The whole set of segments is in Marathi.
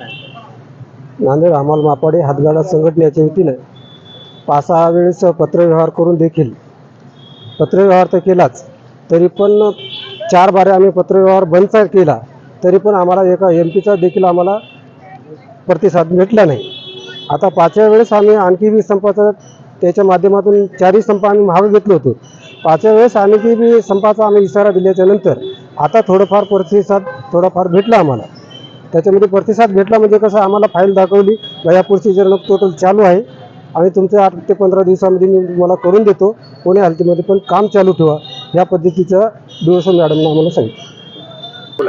नांदेड हमाल मापाडे हातगाडा संघटनेच्या वतीनं पाच सहा वेळेस पत्रव्यवहार करून देखील पत्रव्यवहार तर केलाच तरी पण चार बारे आम्ही पत्रव्यवहार बंदचा केला तरी पण आम्हाला एका एम पीचा देखील आम्हाला प्रतिसाद भेटला नाही. आता पाचव्या वेळेस आम्ही आणखी बी संपाचा त्याच्या माध्यमातून चारही संप आम्ही मागं घेतलो होतो. पाचव्या वेळेस आणखी बी संपाचा आम्ही इशारा दिल्याच्या नंतर आता थोडंफार प्रतिसाद थोडाफार भेटला आम्हाला. त्याच्यामध्ये प्रतिसाद भेटला म्हणजे कसं आम्हाला फाईल दाखवली. व या प्रोसिजर टोटल चालू आहे आणि तुमच्या आठ ते पंधरा दिवसामध्ये मी तुम्हाला करून देतो. कोणी हालतीमध्ये पण काम चालू ठेवा. या पद्धतीचं दिवस मॅडमनं आम्हाला सांगितलं.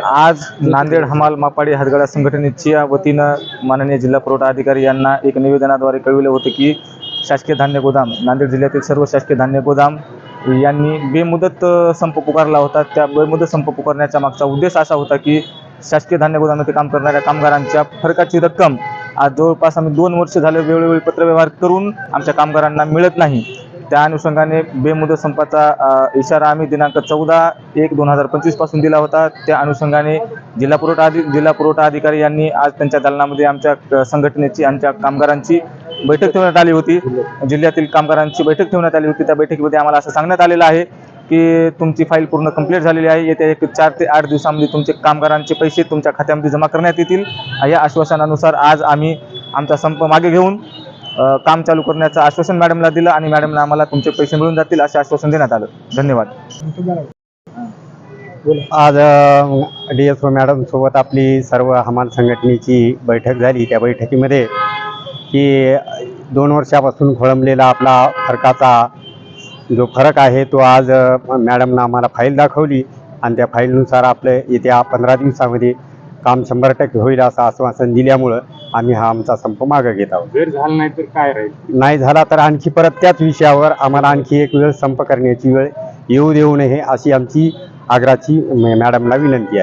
आज नांदेड हमाल मापाडी हातगाडा संघटनेच्या वतीनं माननीय जिल्हा पुरवठा अधिकारी यांना एक निवेदनाद्वारे कळविले होते की शासकीय धान्य गोदाम नांदेड जिल्ह्यातील सर्व शासकीय धान्य गोदाम यांनी बेमुदत संप पुकारला होता. त्या बेमुदत संप पुकारण्याचा मागचा उद्देश असा होता की शासकीय धान्य गोदामामध्ये काम करणाऱ्या कामगारांच्या फरकाची रक्कम आज जवळपास आम्ही दोन वर्ष झाले वेळोवेळी पत्रव्यवहार करून आमच्या कामगारांना मिळत नाही. त्या अनुषंगाने बेमुदत संपाचा इशारा आम्ही दिनांक चौदा एक दोन हजार पंचवीसपासून दिला होता. त्या अनुषंगाने जिल्हा पुरवठा अधि जिल्हा पुरवठा अधिकारी यांनी आज त्यांच्या दालनामध्ये आमच्या संघटनेची आमच्या कामगारांची बैठक ठेवण्यात आली होती. जिल्ह्यातील कामगारांची बैठक ठेवण्यात आली होती. त्या बैठकीमध्ये आम्हाला असं सांगण्यात आलेलं आहे की तुमची फाईल पूर्ण कंप्लीट झालेली आहे. येत्या एक चार ते आठ दिवसामध्ये तुमचे कामगारांचे पैसे तुमच्या खात्यामध्ये जमा करण्यात येतील. या आश्वासनानुसार आज आम्ही आमचा संप मागे घेऊन काम चालू करण्याचं आश्वासन मॅडमला दिलं आणि मॅडमला आम्हाला तुमचे पैसे मिळून जातील असे आश्वासन देण्यात आलं. धन्यवाद. आज डी एस ओ मॅडमसोबत आपली सर्व हमाल संघटनेची बैठक झाली. त्या बैठकीमध्ये की दोन वर्षापासून खोळंबलेला आपला फरकाचा जो फरक आहे तो आज मॅडमनं आम्हाला फाईल दाखवली आणि त्या फाईलनुसार आपलं येत्या पंधरा दिवसामध्ये काम शंभर टक्के होईल असं आश्वासन दिल्यामुळं आम्ही हा आमचा संप मागं घेत आहोत. जर झालं नाही तर काय राहील? नाही झाला तर आणखी परत त्याच विषयावर आम्हाला आणखी एक वेळ संप करण्याची वेळ येऊ देऊ नये अशी आमची आग्राची मॅडमला विनंती आहे.